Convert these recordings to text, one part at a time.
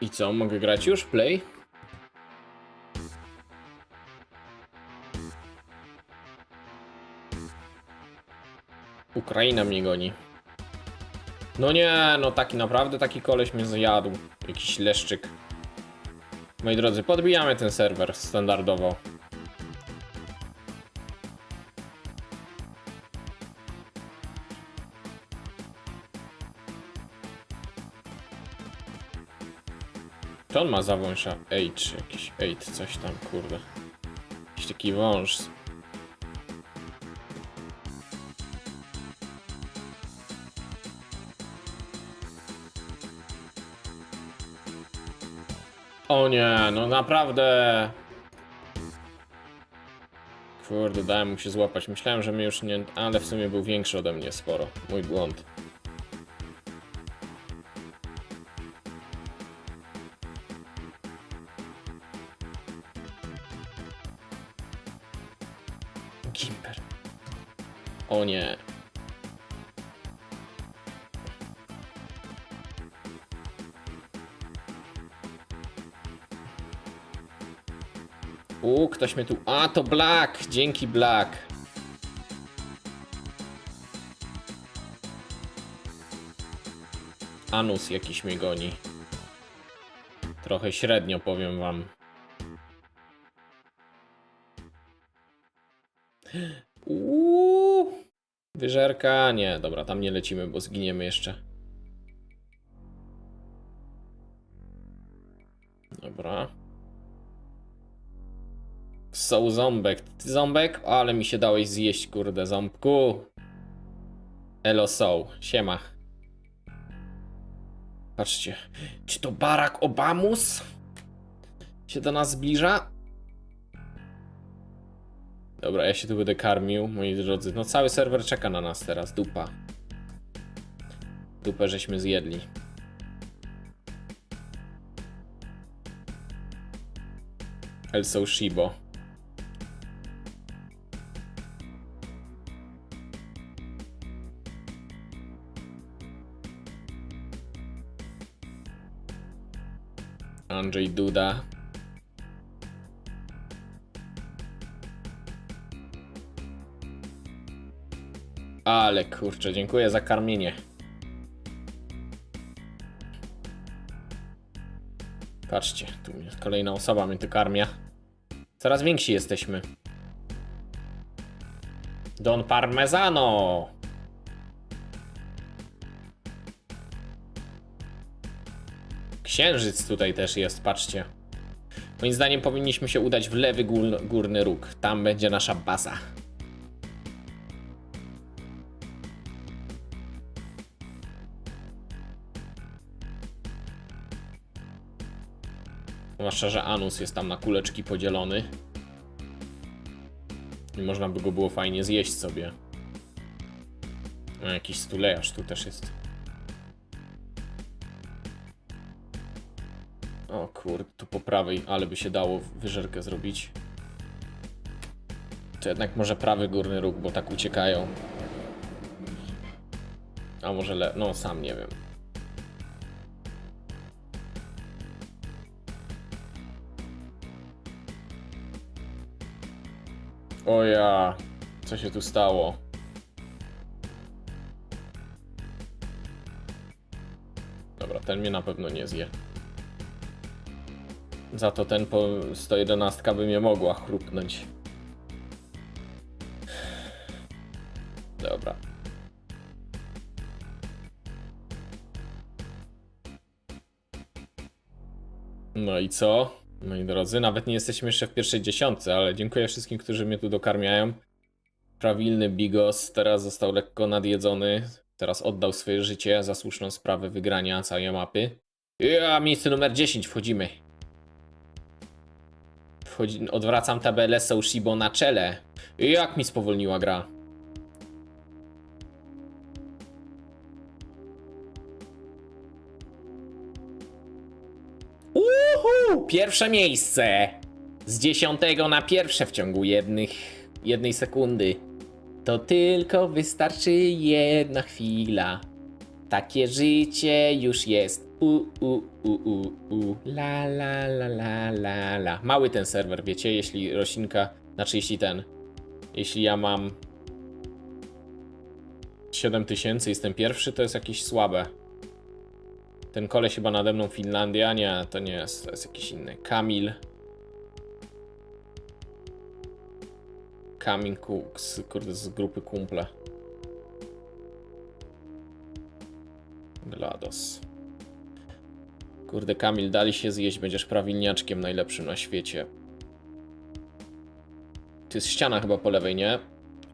I co, mogę grać już? Play? Ukraina mnie goni. No nie, no taki naprawdę taki koleś mnie zjadł. Jakiś leszczyk. Moi drodzy, podbijamy ten serwer standardowo. On ma za wąsza? Ej, czy jakiś ej, coś tam, kurde. Jakiś taki wąż. O nie, no naprawdę. Kurde, dałem mu się złapać. Myślałem, że mnie już nie... Ale w sumie był większy ode mnie sporo. Mój błąd. Gimper. O nie. U, ktoś mnie tu. A, to Black! Dzięki Black. Anus jakiś mnie goni. Trochę średnio, powiem wam. Uuu. Wyżerka? Nie, dobra, tam nie lecimy, bo zginiemy jeszcze. Dobra. Są ząbek. Ty ząbek? Ale mi się dałeś zjeść, kurde, ząbku. Elo są. Siema. Patrzcie. Czy to Barack Obamus? Się do nas zbliża? Dobra, ja się tu będę karmił, moi drodzy. No cały serwer czeka na nas teraz, dupa. Dupę żeśmy zjedli. Elso Shibo. Andrzej Duda. Ale kurczę, dziękuję za karmienie. Patrzcie, tu mnie- kolejna osoba mnie tu karmia. Coraz więksi jesteśmy. Don Parmezano! Księżyc tutaj też jest, patrzcie. Moim zdaniem powinniśmy się udać w lewy gór, górny róg. Tam będzie nasza baza. Zwłaszcza, że anus jest tam na kuleczki podzielony. I można by go było fajnie zjeść sobie. No, jakiś stulejarz tu też jest. O kurde, tu po prawej, ale by się dało wyżerkę zrobić. To jednak może prawy górny róg, bo tak uciekają. A może le... no sam nie wiem. O ja, co się tu stało? Dobra, ten mnie na pewno nie zje. Za to ten po 111 by mnie mogła chrupnąć. Dobra. No i co? Moi drodzy, nawet nie jesteśmy jeszcze w pierwszej dziesiątce, ale dziękuję wszystkim, którzy mnie tu dokarmiają. Prawilny Bigos teraz został lekko nadjedzony. Teraz oddał swoje życie za słuszną sprawę wygrania całej mapy. Ja, miejsce numer 10, wchodzimy. Wchodzi, odwracam tabelę Soushibo na czele. Jak mi spowolniła gra. Pierwsze miejsce! Z dziesiątego na pierwsze w ciągu jednych, jednej sekundy. To tylko wystarczy jedna chwila. Takie życie już jest. U, u, u, u, u. La, la, la, la, la, la. Mały ten serwer, wiecie, jeśli roślinka, znaczy jeśli ten, jeśli ja mam 7000, jestem pierwszy, to jest jakieś słabe. Ten koleś chyba nade mną Finlandia, nie, to nie jest, to jest jakiś inny. Kamil. Kamil z, kurde, z grupy kumple. GLaDOS. Kurde, Kamil, dali się zjeść, będziesz prawilniaczkiem najlepszym na świecie. To jest ściana chyba po lewej, nie?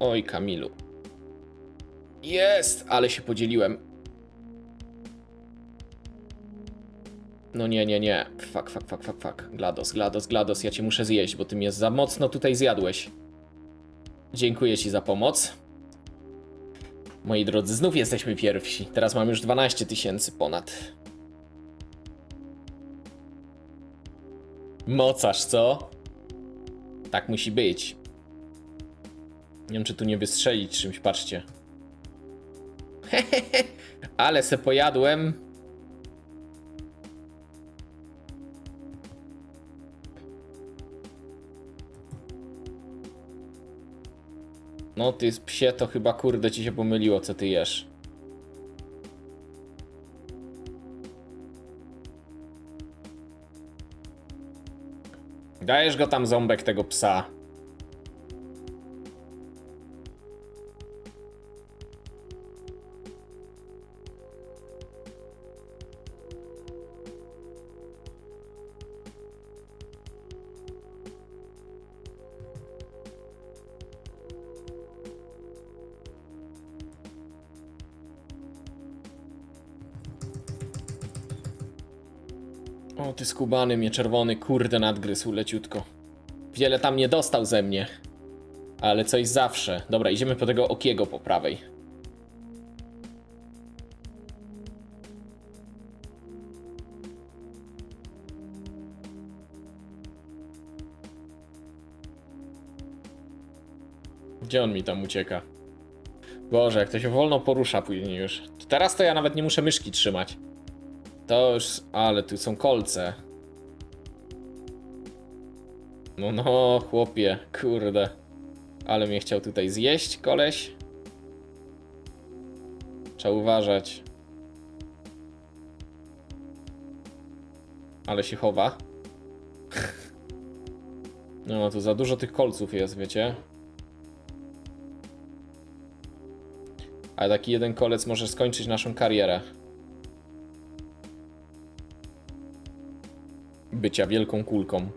Oj, Kamilu. Jest, ale się podzieliłem. No nie, nie, nie. Fuck, fuck, fuck, fuck, fuck. GLaDOS, GLaDOS, GLaDOS, ja cię muszę zjeść, bo ty mnie za mocno tutaj zjadłeś. Dziękuję ci za pomoc. Moi drodzy, znów jesteśmy pierwsi. Teraz mam już 12 tysięcy ponad. Mocarz, co? Tak musi być. Nie wiem, czy tu nie wystrzelić czymś, patrzcie. Ale se pojadłem. No ty psie, to chyba kurde ci się pomyliło, co ty jesz. Dajesz go tam ząbek tego psa. Ty skubany mnie czerwony, kurde nadgryzł leciutko. Wiele tam nie dostał ze mnie. Ale coś zawsze. Dobra, idziemy po tego okiego po prawej. Gdzie on mi tam ucieka? Boże, jak to się wolno porusza później już. Teraz to ja nawet nie muszę myszki trzymać. To już, ale tu są kolce. No, no, chłopie, kurde. Ale mnie chciał tutaj zjeść, koleś. Trzeba uważać. Ale się chowa. No, tu za dużo tych kolców jest, wiecie? Ale taki jeden kolec może skończyć naszą karierę. Bycia wielką kulką.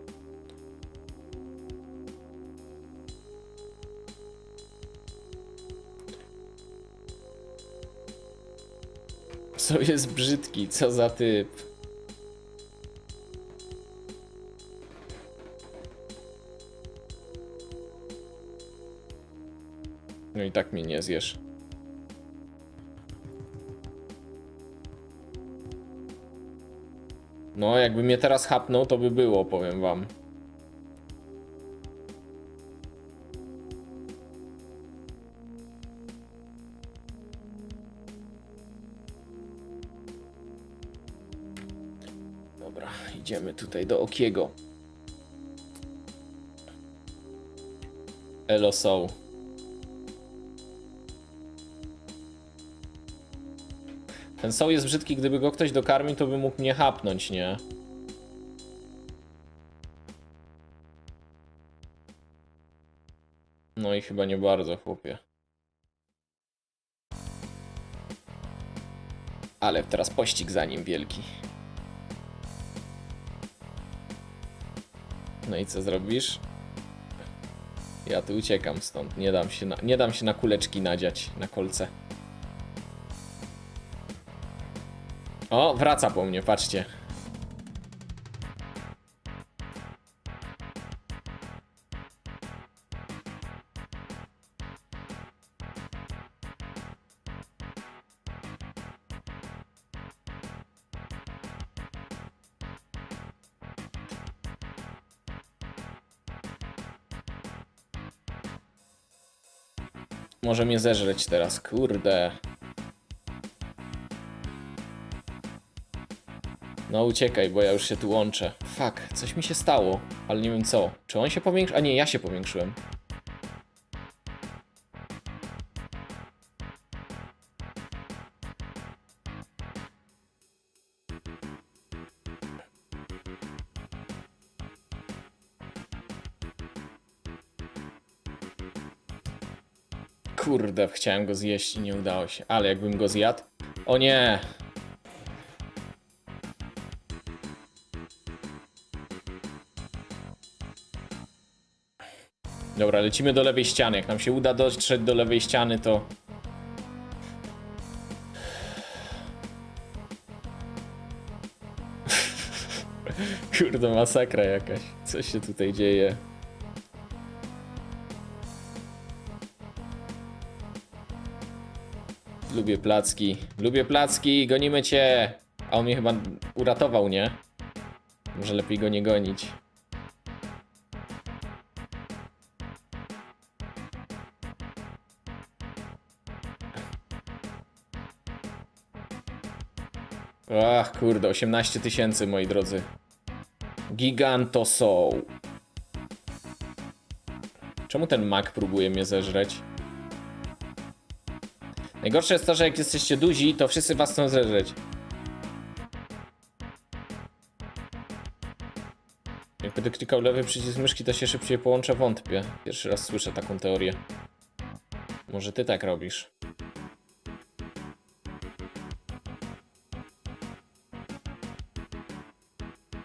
Co jest brzydki, co za typ. No i tak mnie nie zjesz. No, jakby mnie teraz hapnął, to by było, powiem wam. Dobra, idziemy tutaj do Okiego. Elo są. Ten soł jest brzydki, gdyby go ktoś dokarmił, to by mógł mnie hapnąć, nie? No i chyba nie bardzo, chłopie. Ale teraz pościg za nim wielki. No i co zrobisz? Ja tu uciekam stąd. Nie dam się na, nie dam się na kuleczki nadziać, na kolce. O, wraca po mnie, patrzcie. Może mnie zeżreć teraz, kurde. No uciekaj, bo ja już się tu łączę. Fuck, coś mi się stało, ale nie wiem co. Czy on się powiększył? A nie, ja się powiększyłem. Kurde, chciałem go zjeść i nie udało się. Ale jakbym go zjadł. O nie! Dobra, lecimy do lewej ściany. Jak nam się uda dotrzeć do lewej ściany, to. Kurde, masakra jakaś. Co się tutaj dzieje? Lubię placki. Lubię placki, gonimy cię! A on mnie chyba uratował, nie? Może lepiej go nie gonić. Ach, kurde, 18 tysięcy, moi drodzy. Giganto. Czemu ten mak próbuje mnie zeżreć? Najgorsze jest to, że jak jesteście duzi, to wszyscy was chcą zeżreć. Jak będę klikał lewy przycisk myszki, to się szybciej połączę, wątpię. Pierwszy raz słyszę taką teorię. Może ty tak robisz.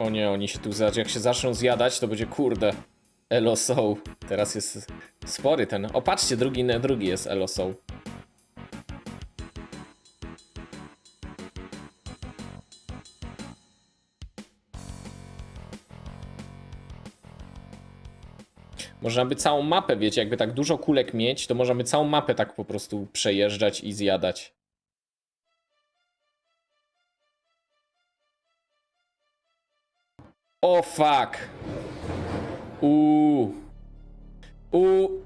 O nie, oni się tu, jak się zaczną zjadać, to będzie kurde. Elo Soul. Teraz jest spory ten. O, patrzcie, drugi, drugi jest Elo Soul. Można by całą mapę, wiecie, jakby tak dużo kulek mieć, to można by całą mapę tak po prostu przejeżdżać i zjadać. O fuck. Uuu. Uuu.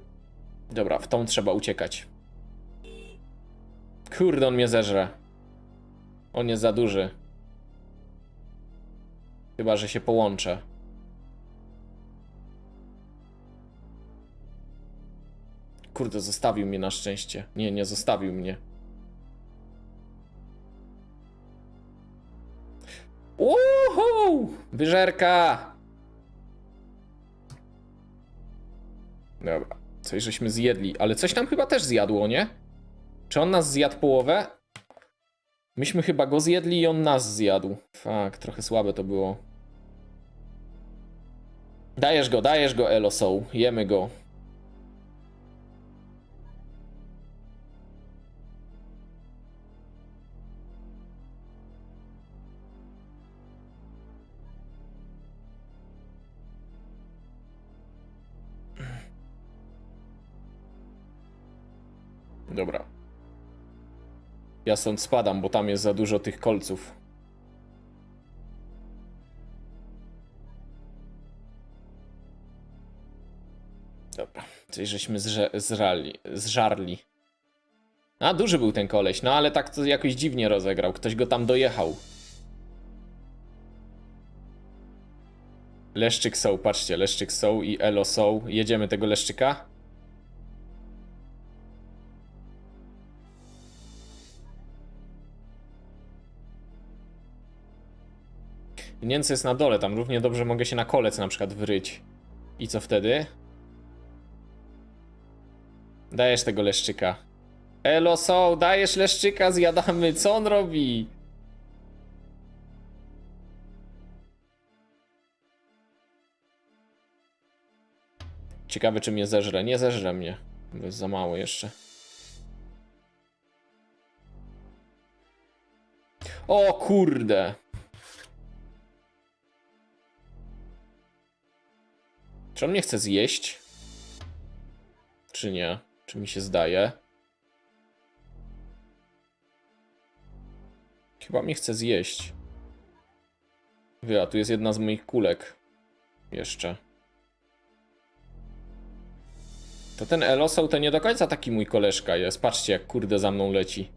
Dobra, w tą trzeba uciekać. Kurde, on mnie zeżre. On jest za duży. Chyba, że się połączę. Kurde, zostawił mnie na szczęście. Nie, nie zostawił mnie. Uhu! Wyżerka! Dobra, coś żeśmy zjedli, ale coś nam chyba też zjadło, nie? Czy on nas zjadł połowę? Myśmy chyba go zjedli i on nas zjadł. Fak, trochę słabe to było. Dajesz go, dajesz go, Elo Soul. Jemy go. Dobra. Ja stąd spadam, bo tam jest za dużo tych kolców. Dobra, coś żeśmy zże, zrali, zżarli. A, duży był ten koleś, no ale tak to jakoś dziwnie rozegrał. Ktoś go tam dojechał. Leszczyk są, patrzcie, Leszczyk są i Elo są. Jedziemy tego Leszczyka? Niemcy jest na dole, tam równie dobrze mogę się na kolec na przykład wryć. I co wtedy? Dajesz tego leszczyka. Elo so, dajesz leszczyka, zjadamy. Co on robi? Ciekawe, czy mnie zeżre. Nie zeżre mnie. Bo jest za mało jeszcze. O kurde. Czy on mnie chce zjeść? Czy nie? Czy mi się zdaje? Chyba mnie chce zjeść. Wy, a tu jest jedna z moich kulek. Jeszcze. To ten Elosał to nie do końca taki mój koleżka jest. Patrzcie, jak kurde za mną leci.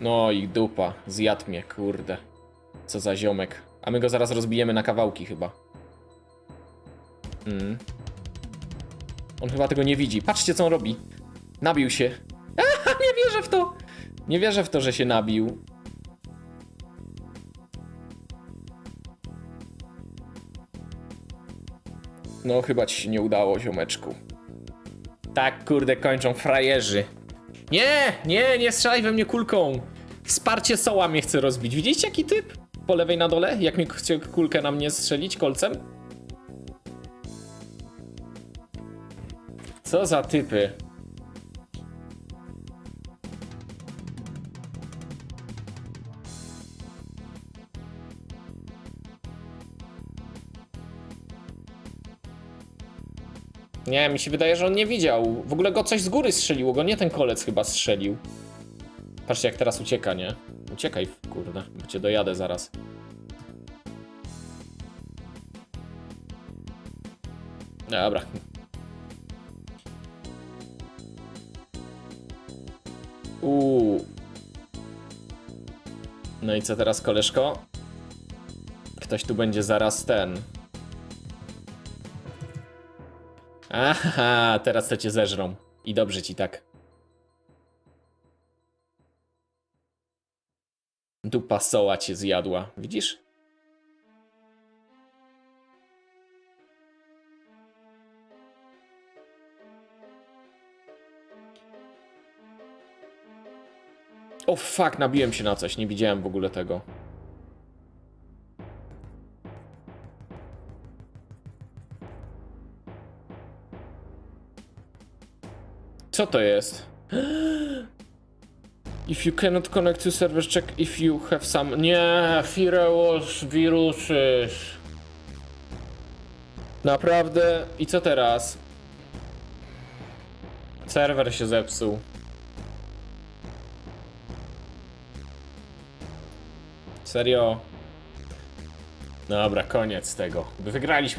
No i dupa, zjadł mnie, kurde. Co za ziomek. A my go zaraz rozbijemy na kawałki chyba. Mm. On chyba tego nie widzi. Patrzcie co on robi. Nabił się. Aha, nie wierzę w to. Nie wierzę w to, że się nabił. No chyba ci się nie udało, ziomeczku. Tak, kurde, kończą frajerzy. Nie, nie, nie strzelaj we mnie kulką. Wsparcie soła mnie chce rozbić. Widzieliście jaki typ? Po lewej na dole? Jak mi chce kulkę na mnie strzelić kolcem? Co za typy? Nie, mi się wydaje, że on nie widział. W ogóle go coś z góry strzeliło, go nie ten kolec chyba strzelił. Patrzcie jak teraz ucieka, nie? Uciekaj, kurde, bo cię dojadę zaraz. Dobra. Uuu. No i co teraz, koleżko? Ktoś tu będzie zaraz ten. Aha, teraz to cię zeżrą. I dobrze ci tak. Dupa soła cię zjadła, widzisz? O fuck, nabiłem się na coś, nie widziałem w ogóle tego. Co to jest? If you cannot connect to server, check if you have some... Nie, Firewall wirusy. Naprawdę? I co teraz? Serwer się zepsuł. Serio? Dobra, koniec tego. Wygraliśmy